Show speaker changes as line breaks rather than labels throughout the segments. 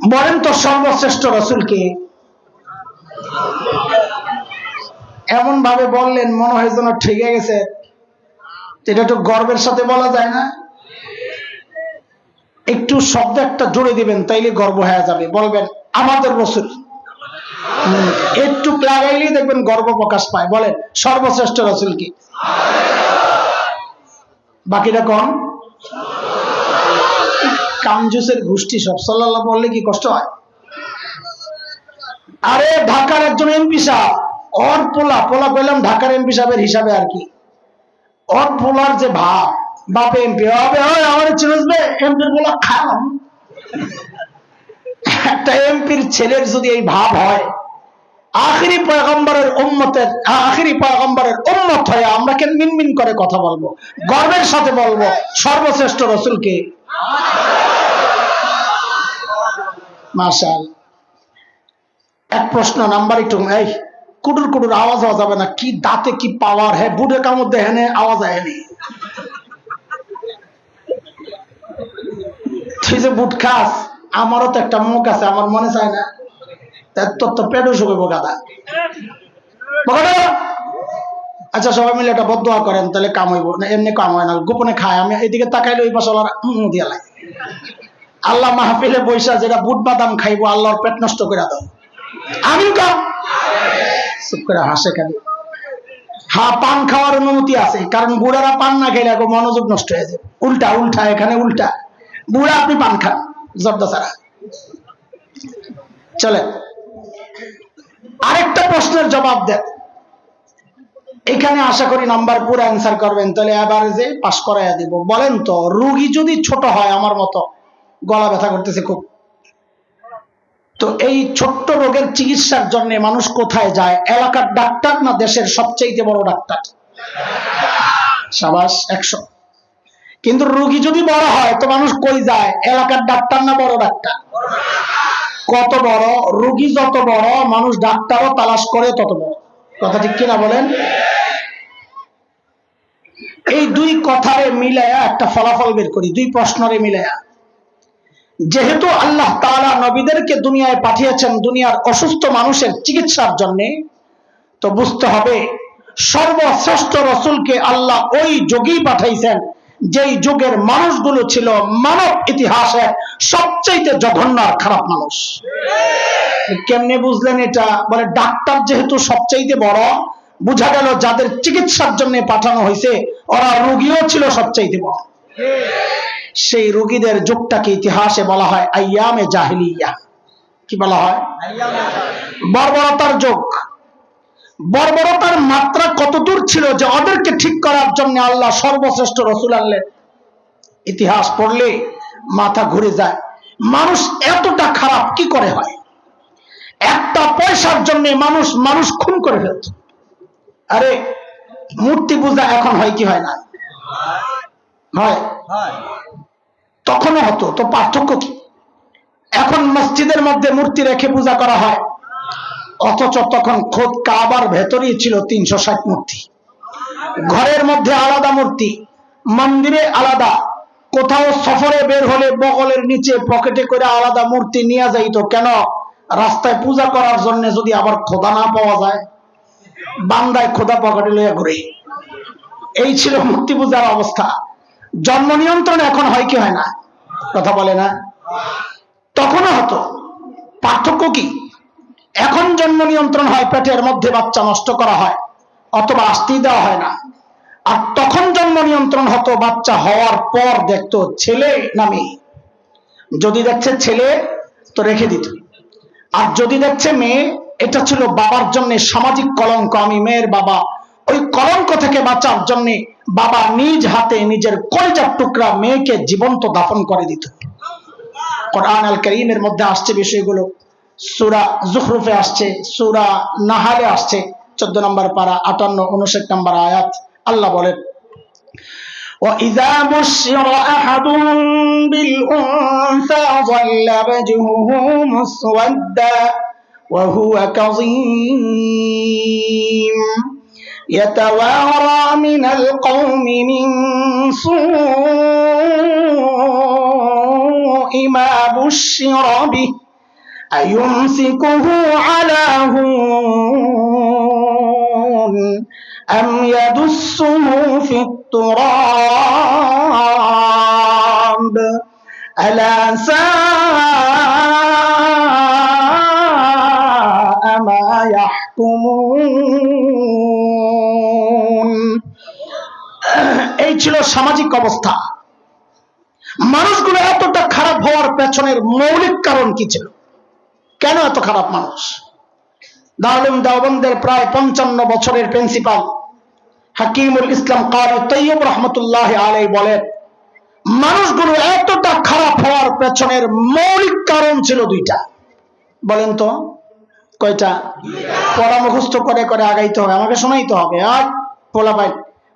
বলেন তো সর্বশ্রেষ্ঠ রসুলকে। এমন ভাবে বললেন, মনে হয় যেন ঠেকে গেছে। এটা একটু গর্বের সাথে বলা যায় না। একটু শব্দ একটা জুড়ে দিবেন, তাইলে গর্ব হয়ে যাবে। বলবেন, আমাদের রসুল। একটু লাগাইলেই দেখবেন গর্ব প্রকাশ পায়। বলেন, সর্বশ্রেষ্ঠ রসুল কি? বাকিটা কম কামজুসের গোষ্ঠী সব, সাল্লাল্লাহ বললে কি কষ্ট হয়? আরে ঢাকার একজন এমপি সাহেব, ওর পোলা পোলা কইলাম ঢাকার এমপি সাহেবের হিসাবে আর কি। ওর পোলার যে ভাব, বাপ এমপি হবে আমার চিনসবে এমপির পোলা খাম একটা এমপির ছেলের যদি এই ভাব হয়, আখিরি পয়গম্বরের উম্মতের, আখিরি পয়গম্বরের উম্মত হয়ে আমরা কেন মিনমিন করে কথা বলব? গর্বের সাথে বলব, সর্বশ্রেষ্ঠ রসুলকে। এক প্রশ্ন, নাম্বার একটু এই কুটুর কুটুর আওয়াজ হওয়া যাবে না, কি দাঁতে কি পাওয়ার? হ্যাঁ বুড়ে কামড় আওয়াজ তুই যে বুট খাস, আমারও তো একটা মুখ আছে, আমার মনে চায় না। তোর তো পেটও শুকাইব গাদা আচ্ছা সবাই মিলে একটা বদুয়া করেন, তাহলে কাম হইব। না, এমনি কাম হয় না, গোপনে খায়, আমি এদিকে তাকাইলে ওই পাশে দিয়া লাগে। আল্লাহ মাহফিলে বৈশা যেটা বুট বাদাম খাইবো, আল্লাহর পেট নষ্ট করে দাও। আমি চুপ করে হাসে খালি হ্যাঁ পান খাওয়ার অনুমতি আছে, কারণ বুড়ারা পান না খেলে এখন মনোযোগ নষ্ট হয়ে যায়। উল্টা উল্টা, এখানে উল্টা। বুড়া, আপনি পান খান, জর্দা ছাড়া। চলে আরেকটা প্রশ্নের জবাব দেন। এখানে আশা করি নাম্বার পুরো অ্যান্সার করবেন, তাহলে এবার যে পাশ করাইয়া দিব। বলেন তো, রুগী যদি ছোট হয় আমার মতো গলা ব্যথা করতেছে খুব। তো এই ছোট্ট রোগের চিকিৎসার জন্য মানুষ কোথায় যায়? এলাকার ডাক্তার না দেশের সবচেয়ে বড় ডাক্তার? সাবাস একশো। কিন্তু রুগী যদি বড় হয়, তো মানুষ কই যায়? এলাকার ডাক্তার না বড় ডাক্তার? কত বড়? রুগী যত বড়, মানুষ ডাক্তারও তালাশ করে তত বড়। কথা ঠিক কিনা বলেন? এই দুই কথারে মিলায়া একটা ফলাফল বের করি, দুই প্রশ্নরে মিলায়া। যেহেতু আল্লাহ তাআলা নবীদেরকে দুনিয়ায় পাঠিয়েছেন দুনিয়ার অসুস্থ মানুষের চিকিৎসার জন্য, তো বুঝতে হবে সর্বশ্রেষ্ঠ রসুলকে আল্লাহ ওই যুগেই পাঠাইছেন যেই যুগের মানুষগুলো ছিল মানব ইতিহাসের সবচাইতে জঘন্য আর খারাপ মানুষ। কেমনে বুঝলেন এটা? বলে ডাক্তার যেহেতু সবচাইতে বড়, বুঝা গেল যাদের চিকিৎসার জন্য পাঠানো হয়েছে ওরা রোগীও ছিল সবচাইতে বড়। সেই রোগীদের যুগটাকে ইতিহাসে বলা হয় আইয়ামে জাহিলিয়া। কি বলা হয়? বর্বরতার যুগ। বর্বরতার মাত্রা কতদূর ছিল যে ওদেরকে ঠিক করার জন্য আল্লাহ সর্বশ্রেষ্ঠ রসুল আনলেন? ইতিহাস পড়লে মাথা ঘুরে যায়। মানুষ এতটা খারাপ কি করে হয়? একটা পয়সার জন্য মানুষ মানুষ খুন করে ফেলত। আরে, মূর্তি পূজা এখন হয় কি হয় না? হয়। তখনও হতো, তো পার্থক্য কি? এখন মসজিদের মধ্যে মূর্তি রেখে পূজা করা হয়, অথচ তখন খোদ কাবার ভেতরেই ছিল তিনশো ষাট মূর্তি। ঘরের মধ্যে আলাদা মূর্তি, মন্দিরে আলাদা, কোথাও সফরে বের হলে বগলের নিচে পকেটে করে আলাদা মূর্তি নিয়ে যাইতো, কেন? রাস্তায় পূজা করার জন্য যদি আবার খোদা না পাওয়া যায়, বান্দায় খোদা পকেটে লইয়া ঘুরে। এই ছিল মূর্তি পূজার অবস্থা। জন্ম নিয়ন্ত্রণ এখন হয় কি হয় না? কথা বলে না। তখনও হতো। পার্থক্য কি? এখন জন্ম নিয়ন্ত্রণ হয়, পেটের মধ্যে বাচ্চা নষ্ট করা হয়, অথবা আসতেই দেওয়া হয় না। আর তখন জন্ম নিয়ন্ত্রণ হতো, বাচ্চা হওয়ার পর দেখতো, ছেলে না মেয়ে যদি দেখছে ছেলে, তো রেখে দিত। আর যদি দেখছে মেয়ে, এটা ছিল বাবার জন্য সামাজিক কলঙ্ক, আমি মেয়ের বাবা ওই কলঙ্ক থেকে বাঁচার জন্য বাবা নিজ হাতে নিজের কলিজার টুকরা মেয়েকে জীবন্ত দাফন করে দিত কোরআন আল করিমের মধ্যে আসছে বিষয়গুলো সুরা জুখরুফে আসছে সুরা নাহালে আসছে চোদ্দ নম্বর পারা আটান্ন উনষাট নম্বর আয়াত আল্লাহ বলেন وإذا بشر أحد بالأنثى ظل وجهه مسودا وهو كظيم يتوارى من القوم من سوء ما بشر به أيمسكه على هون أم يدسه في التراب؟ ألا ساء ما يحكمون এই ছিল সামাজিক অবস্থা। মানুষগুলো এতটা খারাপ হওয়ার পেছনের মৌলিক কারণ কি ছিল? কেন এত খারাপ মানুষ? দারুল দেওবন্দের প্রায় পঞ্চান্ন বছরের প্রিন্সিপাল হাকিমুল ইসলাম কারি তৈয়ব রহমতুল্লাহ আলাই বলেন, মানুষগুলো এতটা খারাপ হওয়ার পেছনের মৌলিক কারণ ছিল দুইটা। বলেন তো, কয়টা? পড়া মুখস্থ করে করে আগাইতে হবে, আমাকে শোনাইতে হবে। আর পোলা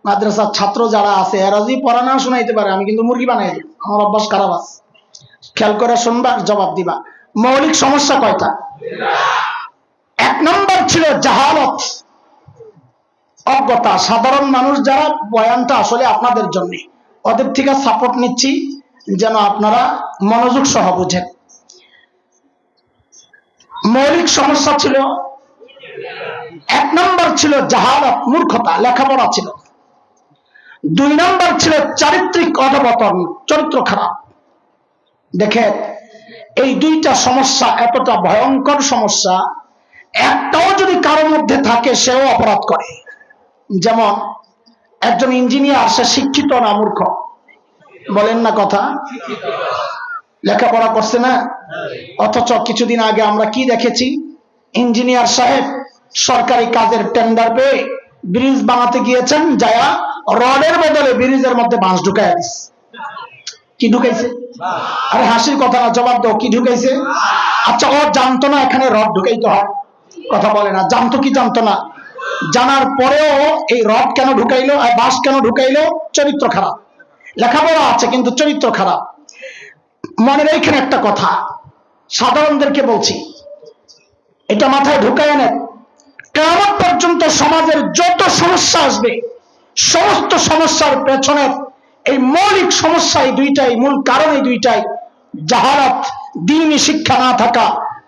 মাদ্রাসার ছাত্র যারা আছে, এরা যদি পড়া না শোনাইতে পারে, আমি কিন্তু মুরগি বানাই আমার অভ্যাস খারাপ আছে। খেয়াল করে শুনবা, জবাব দিবা। মৌলিক সমস্যা কয়টা? এক নম্বর ছিল জাহালত। অজ্ঞতা। সাধারণ মানুষ যারা, বয়ানটা আসলে আপনাদের জন্য। ওদের থেকে সাপোর্ট নিচ্ছি, যেন আপনারা মনোযোগ সহ বুঝেন। মৌলিক সমস্যা ছিল, এক নম্বর ছিল জাহালত, মূর্খতা, লেখাপড়া ছিল। দুই নম্বর ছিল চারিত্রিক অধপতন, চরিত্র খারাপ। দেখেন, এই দুইটা সমস্যা এতটা ভয়ঙ্কর সমস্যা, একটাও যদি কারোর মধ্যে থাকে, সেও অপরাধ করে। যেমন, একজন ইঞ্জিনিয়ার, সে শিক্ষিত না মূর্খ। বলেন না কথা। লেখাপড়া করছে না? অথচ কিছুদিন আগে আমরা কি দেখেছি? ইঞ্জিনিয়ার সাহেব সরকারি কাজের টেন্ডার পেয়ে ব্রিজ বানাতে গিয়েছেন, যায়া রডের বদলে ব্রিজের মধ্যে বাঁশ ঢুকাই দিস কি ঢুকাইছে? আরে হাসির কথা না, জবাব দাও, কি ঢুকাইছে? আচ্ছা ও জানতো না এখানে রড ঢুকাইতে হয়। কথা বলে না, জানতো কি জানতো না? জানার পরেও এই রড কেন ঢুকাইলো আর বাঁশ কেন ঢুকাইলো? চরিত্র খারাপ। লেখাপড়া আছে, কিন্তু চরিত্র খারাপ। মনে রেখেন একটা কথা। সাধারণদেরকে বলছি, এটা মাথায় ঢুকায় নেন। কেমন পর্যন্ত সমাজের যত সমস্যা আসবে সমস্ত সমস্যার পেছনে এই মৌলিক সমস্যা এই দুইটাই, মূল কারণ এই দুইটাই। জাহারাত দিনই শিক্ষা না থাকা,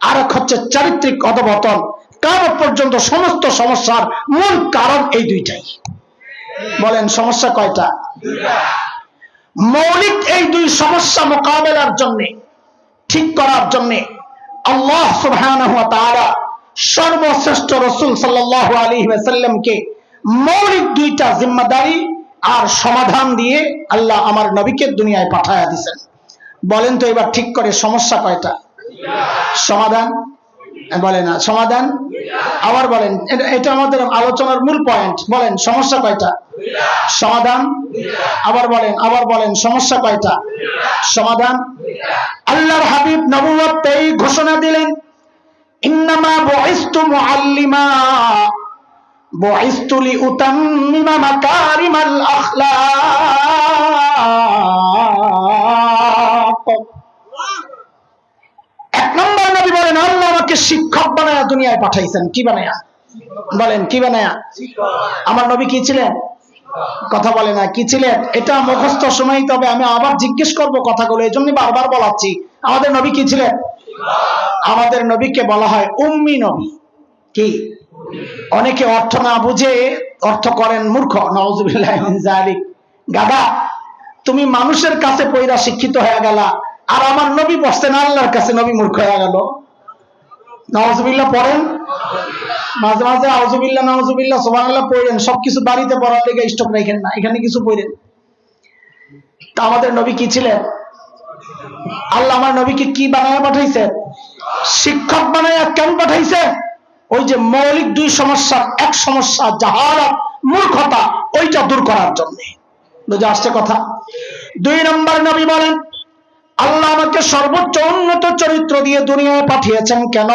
আর এক হচ্ছে চারিত্রিক অধবতন কেমন পর্যন্ত সমস্ত সমস্যার মূল কারণ এই দুইটাই। বলেন, সমস্যা কয়টা? মৌলিক এই দুই সমস্যা মোকাবেলার জন্য, ঠিক করার জন্য আল্লাহ সুবহানাহু ওয়া তাআলা সর্বশ্রেষ্ঠ রসুল সাল্লাল্লাহু আলাইহি ওয়াসাল্লামকে মৌলিক দুইটা জিম্মাদারি আর সমাধান দিয়ে আল্লাহ আমার নবীকে দুনিয়ায় পাঠায়া দিয়েছেন বলেন তো এবার ঠিক করে সমস্যা কয়টা? সমাধান? বলে না, সমাধান? আবার বলেন, এটা- আমাদের আলোচনার মূল পয়েন্ট বলেন, সমস্যা কয়টা? সমাধান? আবার বলেন আবার বলেন, সমস্যা কয়টা? সমাধান? আল্লাহর হাবিব নবুয়ত ঘোষণা দিলেন, ইন্নামা বুইস্তু মুআল্লিমা। এক নম্বর নবী বলেন, আল্লাহ আমাকে শিক্ষক বানায়া দুনিয়ায় পাঠাইছেন। কি বানায়া? বলেন, কি বানায়া? আমার নবী কি ছিলেন? কথা বলে না, কি ছিলেন? এটা মুখস্থ শোনাই তবে আমি আবার জিজ্ঞেস করব কথাগুলো এই জন্য বারবার বলাচ্ছি। আমাদের নবী কি ছিলেন? আমাদের নবীকে বলা হয় উম্মি নবী। কি? অনেকে অর্থ না বুঝে অর্থ করেন মূর্খ। নওয়াজুবিল্লাহ গাদা তুমি মানুষের কাছে পয়রা শিক্ষিত হয়ে গেলা, আর আমার নবী বসতেন আল্লাহর কাছে নবী মূর্খ হয়ে গেল। নওয়াজুবিল্লাহ পড়েন? মাঝে মাঝে আউজুবিল্লাহ নওয়াজুবিল্লাহ সুবহানাল্লাহ পড়েন। সবকিছু বাড়িতে পড়ার লেগে স্টক রাখেন না এখানে কিছু পড়েন। তা আমাদের নবী কি ছিলেন? আল্লাহ আমার নবীকে কি বানায় পাঠাইছে শিক্ষক বানায় কেন পাঠাইছে ওই যে মৌলিক দুই সমস্যার এক সমস্যা, জাহালাত, মূর্খতা, ওইটা দূর করার জন্য। বুঝে আসছে কথা? দুই নম্বর নবী বলেন, আল্লাহ আমাকে সর্বোচ্চ উন্নত চরিত্র দিয়ে দুনিয়ায় পাঠিয়েছেন কেন?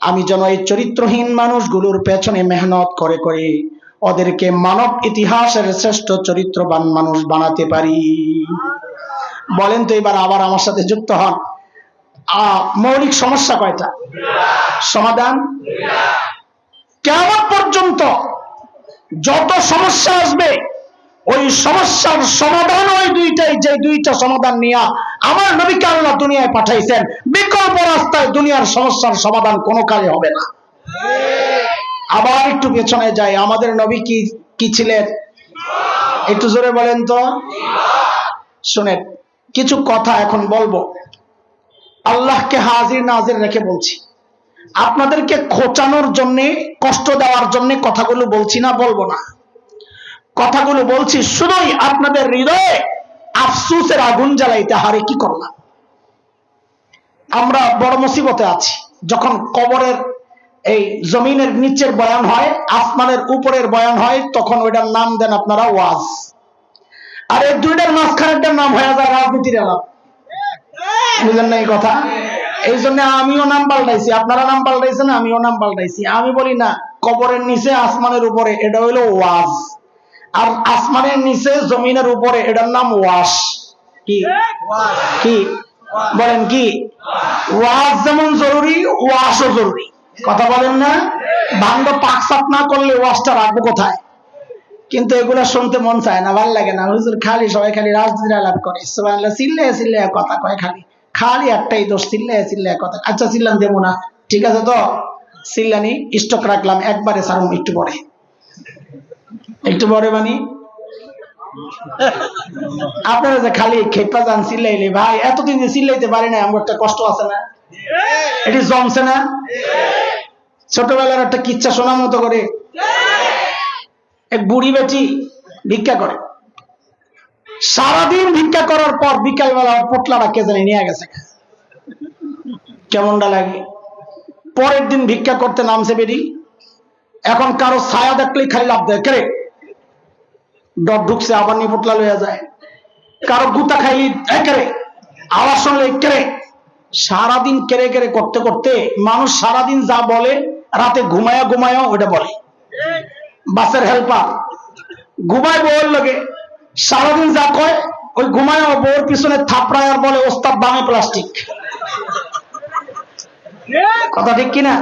আমি যেন এই চরিত্রহীন মানুষগুলোর পেছনে মেহনত করে করে ওদেরকে মানব ইতিহাসের শ্রেষ্ঠ চরিত্রবান মানুষ বানাতে পারি। বলেন তো এবার আবার আমার সাথে যুক্ত হন। মৌলিক সমস্যা কয়টা? সমাধান? কেমন পর্যন্ত যত সমস্যা আসবে, ওই সমস্যার সমাধান ওই দুইটাই, যে দুইটা সমাধান নিয়ে আমার নবীকে আল্লাহ দুনিয়ায় পাঠাইছেন, বিকল্প রাস্তায় দুনিয়ার সমস্যার সমাধান কোনো কালে হবে না। আবার একটু পেছনে যাই, আমাদের নবী কি কি ছিলেন? একটু জোরে বলেন তো। শুনেন, কিছু কথা এখন বলব। আল্লাহকে হাজির নাজির রেখে বলছি। আপনাদেরকে খোঁচানোর জন্য, কষ্ট দেওয়ার জন্য কথাগুলো বলছি না, বলব না। কথাগুলো বলছি শুধুই আপনাদের হৃদয়ে আফসুসের আগুন জ্বালাইতে হারে কি করলাম? আমরা বড় মুসিবতে আছি। যখন কবরের এই জমিনের নিচের বয়ান হয়, আসমানের উপরের বয়ান হয়, তখন ওইটার নাম দেন আপনারা ওয়াজ। আর এই দুইটার মাঝখানেরটার নাম হয়ে যায় রাজনীতির আলাপ বুঝলেন না এই কথা? এই জন্য আমিও নাম পাল্টাইছি। আপনারা নাম পাল্টাইছেন, আমিও নাম পাল্টাইছি। আমি বলি না, কবরের নিচে, আসমানের উপরে, এটা হইল ওয়াজ। আর আসমানের নিচে, জমিনের উপরে, এটার নাম ওয়াশ। কি? কি? বলেন কি? ওয়াজ যেমন জরুরি, ওয়াশও জরুরি। কথা বলেন না? ভাঙ্গ পাকসাপ না করলে ওয়াশটা রাখব কোথায়? কিন্তু এগুলো শুনতে মন চায় না, ভালো লাগে না। হুজুর খালি, সবাই খালি রাজনীতি আলাপ করে। সুবহানাল্লাহ চিল্লে চিল্লে কথা কয় খালি। খালি একটাই দোষ চিল্লে চিল্লে কথা। আচ্ছা চিল্লান দেবো না। ঠিক আছে তো? চিল্লানি, স্টক রাখলাম, একবারে সারুম একটু পরে। একটু পরে মানে? আপনারা যে খালি খেপা যান, চিল্লাইলে, ভাই, এতদিন যে চিল্লাইতে পারি না আমার একটা কষ্ট আছে না। এটি জমছে না? ছোটবেলার একটা কিচ্ছা শোনার মতো করে। এক বুড়ি বেটি ভিক্ষা করে। সারাদিন ভিক্ষা করার পর বিকালবেলা পোটলাটা কে জানি নিয়ে গেছে। কেমনটা লাগে? পরের দিন ভিক্ষা করতে নামছে বেরি। এখন কারও ছায়া দেখলেই খালি লাভ দেয়। কেরে? ডর ঢুকছে, আবার নিয়ে পোটলা লইয়া যায়। কারও গুতা খাইলি কেরে? আওয়াজ শুনলে কেরে? সারাদিন কেড়ে কেড়ে করতে করতে মানুষ সারাদিন যা বলে, রাতে ঘুমায়া ঘুমায়া ওটা বলে। বাসের হেল্পার। ঘুমায় বউর লগে। সারাদিন যা কয়, ওই ঘুমায় বউর পিছনে থাপড়ায় আর বলে, ওস্তাদ, বামে প্লাস্টিক কথা ঠিক কিনা?